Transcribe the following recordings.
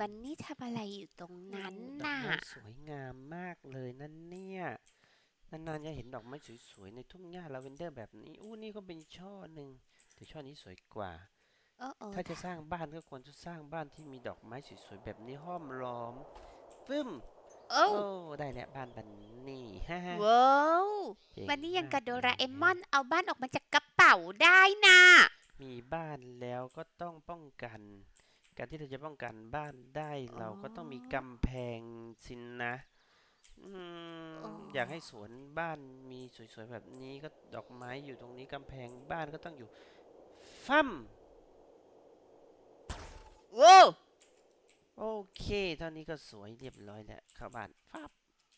บันนี่ทำอะไรอยู่ตรงนั้นดอกน่ะ ไม้สวยงามมากเลยนั่นเนี่ย นานๆจะเห็นดอกไม้สวยๆในทุ่งหญ้าลาเวนเดอร์แบบนี้ อู้นี่ก็เป็นช่อหนึ่งแต่ช่อนี้สวยกว่า โอ้โอ้ถ้าจะสร้างบ้านก็ควรจะสร้างบ้านที่มีดอกไม้สวยๆแบบนี้ห้อมล้อมฟึ่มโอ้โอ้ได้แล้วบ้านบันนี่ฮ่าฮ่าว้าวเจ๋งบันนี่ยังมกับโดราเอมลอยนเอาบ้านออกมาจากกระเป๋าได้น่ะ มีบ้านแล้วก็ต้องป้องกัน การที่เราจะป้องกันบ้านได้เราก็ต้องมีกำแพงสินนะอืมอ๋อออยากให้สวนบ้านมีสวยๆแบบนี้ก็ดอกไม้อยู่ตรงนี้กำแพงบ้านก็ต้องอยู่ฟั่มว้าวโอเคเท่านี้ก็สวยเรียบร้อยแล้วเข้าบ้านฟับ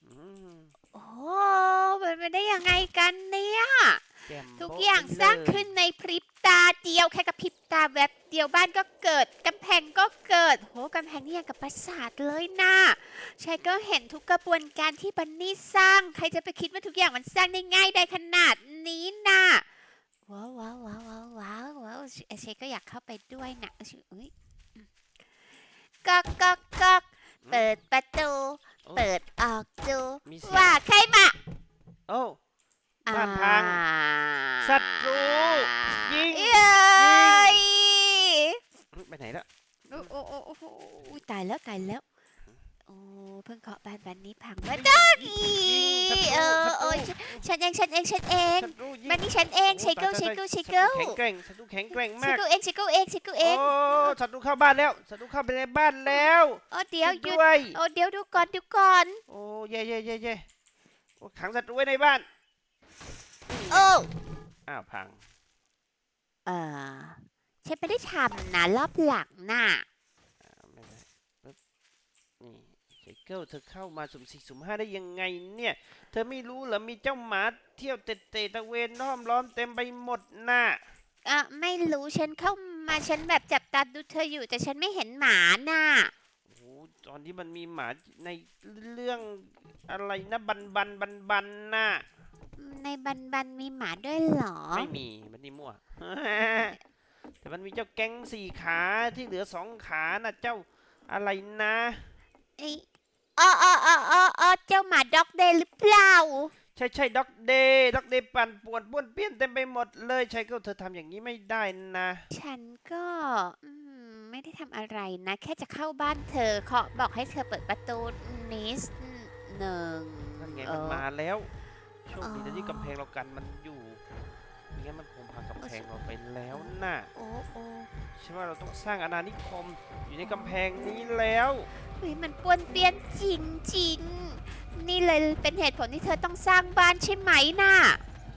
อืมโอ้เป็นไปได้ยังไงกันเนี่ยแจ่มทุกโบ๊ะอย่างไปสร้างเลยขึ้นในพริบ ตาเดียวแค่กับพริบตาแวบเดียวบ้านก็เกิดกำแพงก็เกิด โหกำแพงนี่ยังกับปราสาทเลยนะชายก็เห็นทุกกระบวนการที่บันนี่สร้าง ใครจะไปคิดว่าทุกอย่างมันสร้างได้ง่ายได้ขนาดนี้นะว้าวว้าวว้าวว้าวว้าวว้าวชายก็อยากเข้าไปด้วยนะอุ้ยก๊อกก๊อกก๊อกเปิดประตูโอ้เปิดออกดูมีเสียง ว่าใครมา โอ้ บ้านพังศัตรูยิง เย้ย ไปไหนแล้ว โอ้โอ้โอ้โอ้โอ้อุ๊ยตายแล้วตายแล้ว โอ้เพิ่งเคาะบ้านบ้านนี้พังมาด้อีเออเออฉันฉันเองฉันเองฉันเองศัตรูยิงบ้านนี้ฉันเองเชเกิลเชเกิลเชเกิลแข็งแกร่งศัตรูแข็งแกร่งเชมาก เกิลเองเชเกิลเองเชเกิลเอโอ้งศัตรูเข้าบ้านแล้วศัตรูเข้าไปในบ้านแล้วโอ้เดี๋ยวหยุดด้วย โอ้เดี๋ยวดูก่อนดูก่อนโอ้เย่เย่เย่เย่โอ้ขังศัตรูไว้ในบ้าน โอ้อ้าวพัง เออฉันไม่ได้ทำนะรอบหลังน่ะ อ้าวไม่ได้ปึ๊บนี่ไช เกิลเธอเข้ามาสุ่มสี่สุ่มห้าได้ยังไงเนี่ย เธอไม่รู้เหรอมีเจ้าหมาเที่ยวเตะเตะตะเวนล้อมล้อมเต็มไปหมดน่ะอะไม่รู้ฉันเข้ามาฉันแบบจับตาดูเธออยู่ แต่ฉันไม่เห็นหมาน่ะโอ้โหตอนนี้มันมีหมาในเรื่องอะไรนะบันบันบันบันน่ะในบันบันมีหมาด้วยเหรอ ไม่มีมันนี่มั่ว แต่มันมีเจ้าแก๊งสี่ขาที่เหลือสองขาน่ะเจ้าอะไรนะ ไอ้ อ๋ออ๋ออ๋ออ๋ออ๋อเจ้าหมาด็อกเดย์หรือเปล่า ใช่ใช่ด็อกเดย์ด็อกเดย์ปั่นป่วนป้วนเปี้ยนเต็มไปหมดเลยใช่ก็เธอทำอย่างนี้ไม่ได้นะ ฉันก็อืมไม่ได้ทำอะไรนะ แค่จะเข้าบ้านเธอเคาะบอกให้เธอเปิดประตูนิดหนึ่งนั่นไงเอมันอมาแล้ว โชคดีอ๋นะอที่กำแพงเรากันมันอยู่ ไม่งั้นมันคงพังกำแพงเราไปแล้วน่ะโอ้โอ้ใช่ว่าเราต้องสร้างอาณานิคมอยู่ในกำแพงนี้แล้ว เฮ้ยมันป้วนเปี้ยนจริงจริงๆนี่เลยเป็นเหตุผลที่เธอต้องสร้างบ้านใช่ไหมน่ะ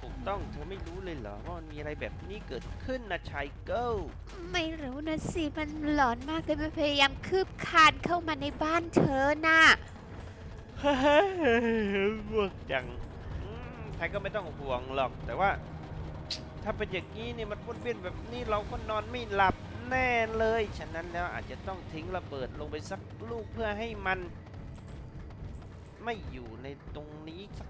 ถูกต้องเธอไม่รู้เลยเหรอว่ามันมีอะไรแบบนี้เกิดขึ้นนะชายเกิลไม่รู้นะสิมันหลอนมากเลยมันพยายามคืบคลานเข้ามาในบ้านเธอน่ะฮ่าฮ่าห่วงจังอืมใครก็ไม่ต้องห่วงหรอก แต่ว่า ถ้าเป็นอย่างนี้เนี่ยมันวนเวียนแบบนี้เราก็นอนไม่หลับแน่เลย ฉะนั้นแล้วอาจจะต้องทิ้งระเบิดลงไปสักลูกเพื่อให้มัน ไม่อยู่ในตรงนี้สัก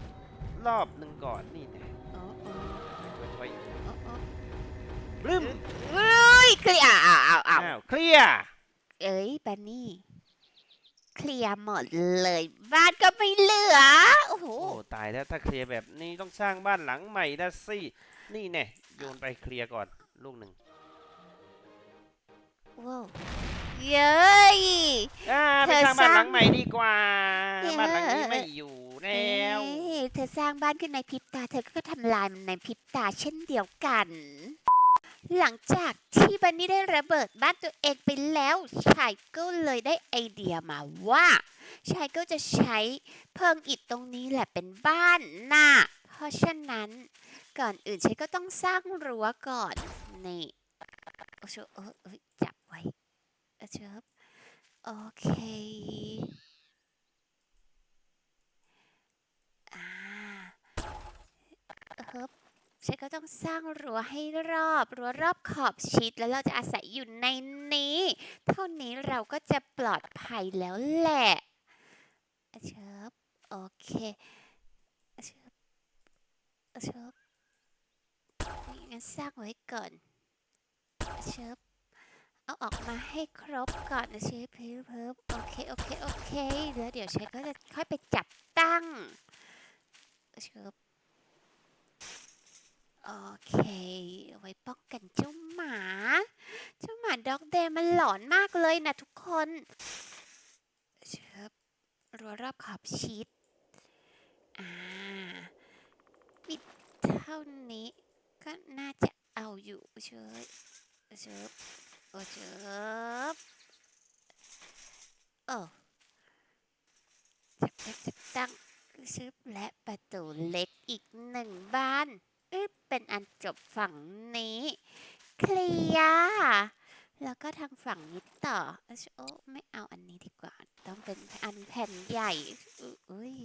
รอบหนึ่งก่อนนี่แน่โอ้โอ้ไว้โอ้โอ้บลึ้มเฮ้ยเคลียร์อ้าวอ้าวอ้าวอ้าวเคลียร์เอ้ยบันนี่เคลียร์หมดเลยบ้านก็ไม่เหลือ โอ้โห โอ้ตายแล้วถ้าเคลียร์แบบนี้ต้องสร้างบ้านหลังใหม่นะสิ นี่แน่โยนไปเคลียร์ก่อน ลูกหนึ่งว้าวเย้ย อ่าไปเธอสร้างบ้านสร้างหลังใหม่ดีกว่าเออบ้านหลังนี้ไม่อยู่แล้วเอ้ยเธอสร้างบ้านขึ้นในพริบตา เธอก็ทำลายมันในพริบตาเช่นเดียวกัน หลังจากที่บันนี่ได้ระเบิดบ้านตัวเองไปแล้วชายก็เลยได้ไอเดียมาว่า ชายก็จะใช้เพิงอิฐตรงนี้แหละเป็นบ้านน่ะเพราะฉะนั้น ก่อนอื่นชายก็ต้องสร้างรั้วก่อน นี่โอ้โหเออเอยจับไว้เออเชิบโอเคอ่าฮึบฉันก็ต้องสร้างรั้วให้รอบรั้วรอบขอบชิดแล้วเราจะอาศัยอยู่ในนี้ เท่านี้เราก็จะปลอดภัยแล้วแหละอะเชิบโอเคอะเชิบอะเชิบ งั้นสร้างไว้ก่อนเชิบเอาออกมาให้ครบก่อนนะเชฟเพิ่มเพิ่มโอเคโอเคโอเคแล้วเดี๋ยวเชฟก็จะค่อยไปจับตั้งเชฟโอเคเอาไว้ป้องกันเจ้าหมา เจ้าหมาด็อกเดย์มันหลอนมากเลยนะทุกคนเชฟรัวรอบขอบชิดอ่าปิดเท่านี้ ก็น่าจะเอาอยู่เชฟเชฟโอ้เชฟโอ้จับจับจับตั้งชึบและประตูเล็กอีกหนึ่งบานเอ้ยเป็นอันจบฝั่งนี้ เคลียร์แล้วก็ทางฝั่งนี้ต่อเอ้ยโอ้ไม่เอาอันนี้ดีกว่า ต้องเป็นอันแผ่นใหญ่อุ๊ยอุ้ย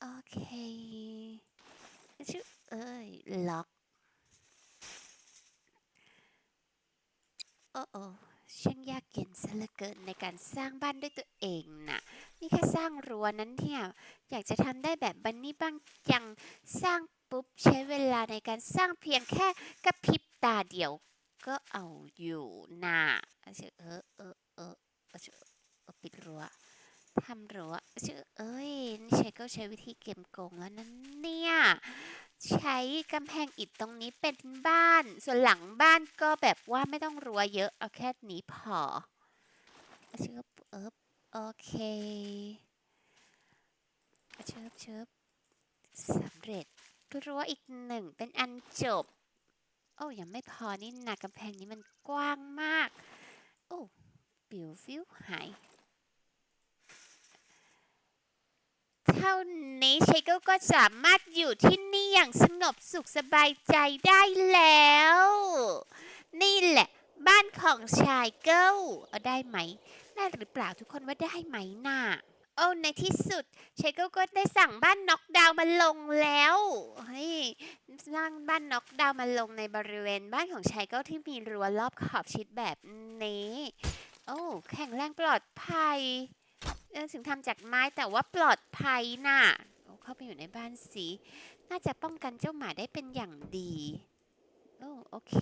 โอเคชื่อ เอ้ย ล็อก โอ้โอ้ช่างยากเย็นซะเหลือเกินในการสร้างบ้านด้วยตัวเองน่ะ นี่แค่สร้างรั้วนั้นเนี่ย อยากจะทำได้แบบบันนี่บ้างจังสร้างปุ๊บใช้เวลาในการสร้างเพียงแค่กระพริบตาเดียวก็เอาอยู่น่ะเออเออเออเออเออเออปิดรั้วทำรั้วชื่อเอ้ยนี่ใช้ก็ใช้วิธีเกมโกงแล้วนั่นเนี่ย ใช้กำแพงอิฐตรงนี้เป็นบ้าน ส่วนหลังบ้านก็แบบว่าไม่ต้องรั้วเยอะ เอาแค่นี้พอเชิบเอิบโอเคเชิบเชิบสำเร็จรั้วอีกหนึ่งเป็นอันจบ โอ้ยังไม่พอนี่นะกำแพงนี้มันกว้างมาก โอ้ ปิวฟิวหาย เท่านี้ชัยเกิลก็สามารถอยู่ที่นี่อย่างสงบสุขสบายใจได้แล้ว นี่แหละ บ้านของชายเกิลเอาได้ไหมได้หรือเปล่าทุกคนว่าได้ไหมน่ะโอ้ในที่สุดชายเกิลก็ได้สั่งบ้านน็อกดาวมาลงแล้วเฮ้ยสร้างบ้านน็อกดาวมาลงในบริเวณบ้านของชายเกิลที่มีรั้วรอบขอบชิดแบบนี้ โอ้แข็งแรงปลอดภัย เออถึงทำจากไม้แต่ว่าปลอดภัยน่ะเข้าไปอยู่ในบ้านสีน่าจะป้องกันเจ้าหมาได้เป็นอย่างดีโอ้โอเค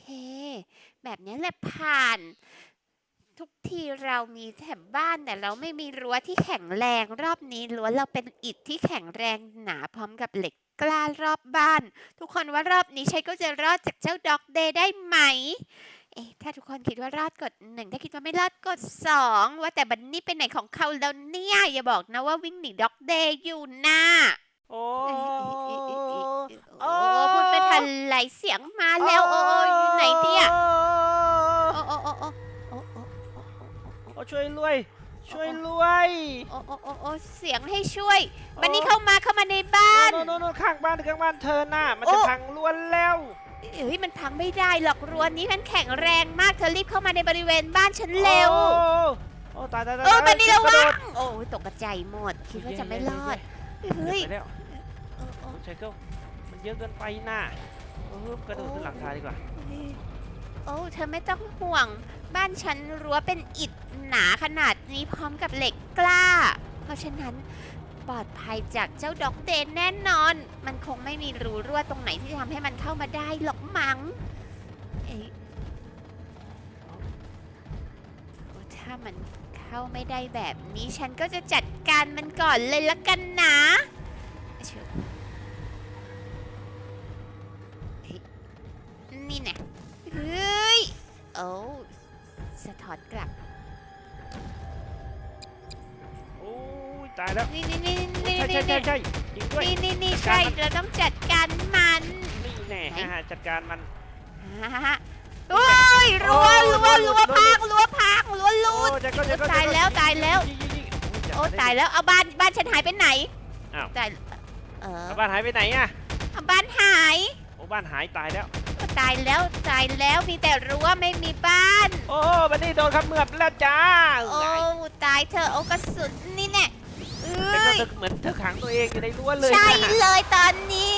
แบบนี้แหละผ่าน ทุกทีเรามีแถบบ้านแต่เราไม่มีรั้วที่แข็งแรงรอบนี้รั้วเราเป็นอิฐที่แข็งแรงหนาพร้อมกับเหล็กกล้ารอบบ้าน ทุกคนว่ารอบนี้ชัยก็จะรอดจากเจ้าด็อกเดย์ได้ไหม เอ๊ะถ้าทุกคนคิดว่ารอดกดหนึ่งถ้าคิดว่าไม่รอดกดสองว่าแต่บันนี่ไปไหนของเขาแล้วเนี่ย อย่าบอกนะว่าวิ่งหนีด็อกเดย์อยู่นะโอ้เอ้ยเอ้ยเอ้ยเอ้ยเอ้ยโอ้โอ้พูดไม่ทันไหลเสียงมาแล้วโอ้ยอยู่ไหนเนี่ยโอ้โอ้โอ้โอ้โอ้โอ้โอ้ช่วยรวย ช่วยรวยโอ้โอ้โอ้โอ้เสียงให้ช่วย บันนี่เข้ามาเข้ามาในบ้านโน่นโน่นโน่นข้างบ้านข้างบ้านเธอน่ะมันโอ้จะพังล้วนแล้ว เอ้ยมันพังไม่ได้หรอกรั้วนี้มันแข็งแรงมากเธอรีบเข้ามาในบริเวณบ้านฉันเร็ว โอ้โอ้ตายตายตายเออบันนี่ระกวัโดงดโอ้ยตกกระใจหมด คิดว่าจะไม่รอดเฮ้ยเดี๋ยวไปแล้วเออเออใช่เกิลมันเยอะเกินไปน่ะเออกระโดดขึ้นหลังคาดีกว่าโอ้เธอไม่ต้องห่วง บ้านฉันรั้วเป็นอิฐหนาขนาดนี้พร้อมกับเหล็กกล้า เพราะฉะนั้น ปลอดภัยจากเจ้าด็อกเดนแน่นอน มันคงไม่มีรูรั่วตรงไหนที่ทำให้มันเข้ามาได้หรอกมั้งเอ๊ะถ้ามันเข้าไม่ได้แบบนี้ฉันก็จะจัดการมันก่อนเลยละกันนะนี่น่เฮ้ย โอ้สะท้อนกลับ ตายแล้ว นี่นี่นี่นี่ใช่นี่ใช่ใช่นี่ใช่จริงด้วยนี่นี่นี่จัดใช่การมันเราต้องจัดการมันนี่แน่ไหนฮ่าจัดการมันฮ่าฮ่าฮ่าโอ้ยรั้วโอ้รั้วหลุรั้ดวหลุดพังรั้วพังรั้วหลุโอ้ดจัดก็จัดก็ตายแล้วตายแล้วยิงยิงยิงโอ้ตายแล้วเอาบ้านบ้านฉันหายไปไหนอ้าวตายเออแล้วบ้านหายไปไหนอะเอาบ้านหายโอ้บ้านหายตายแล้วตายแล้วตายแล้วมีแต่รั้วไม่มีบ้าน โอ้บันนี่โดนขมือบแล้วจ้า โอ้ตายเธอะโอ้กระสุนนี่ แน่เอแต่ก็้ยเหมือนเธอขังตัวเองอยู่ในรั้วเลยใช่นะเลยตอนนี้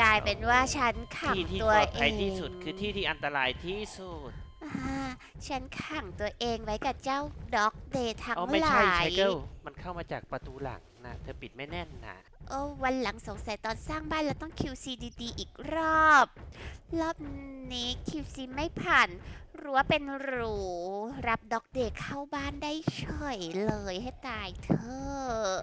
กลายเป็นว่าฉันขังที่ที่ตัปวลอดเอภัยง ที่สุดคือที่ที่อันตรายที่สุด อ่าฉันขังตัวเองไว้กับเจ้าด็อกเดย์ทั้งอ๋อไม่หใช่ลาไชยเกิลมันเข้ามาจากประตูหลังนะเธอปิดไม่แน่นนะโอ้วันหลังสงสัยตอนสร้างบ้านเราต้อง QC ดีๆอีกรอบ รอบนี้ QC ไม่ผ่านรั้วเป็นหรูรับด็อกเดย์เข้าบ้านได้เฉยเลยให้ตายเถอะ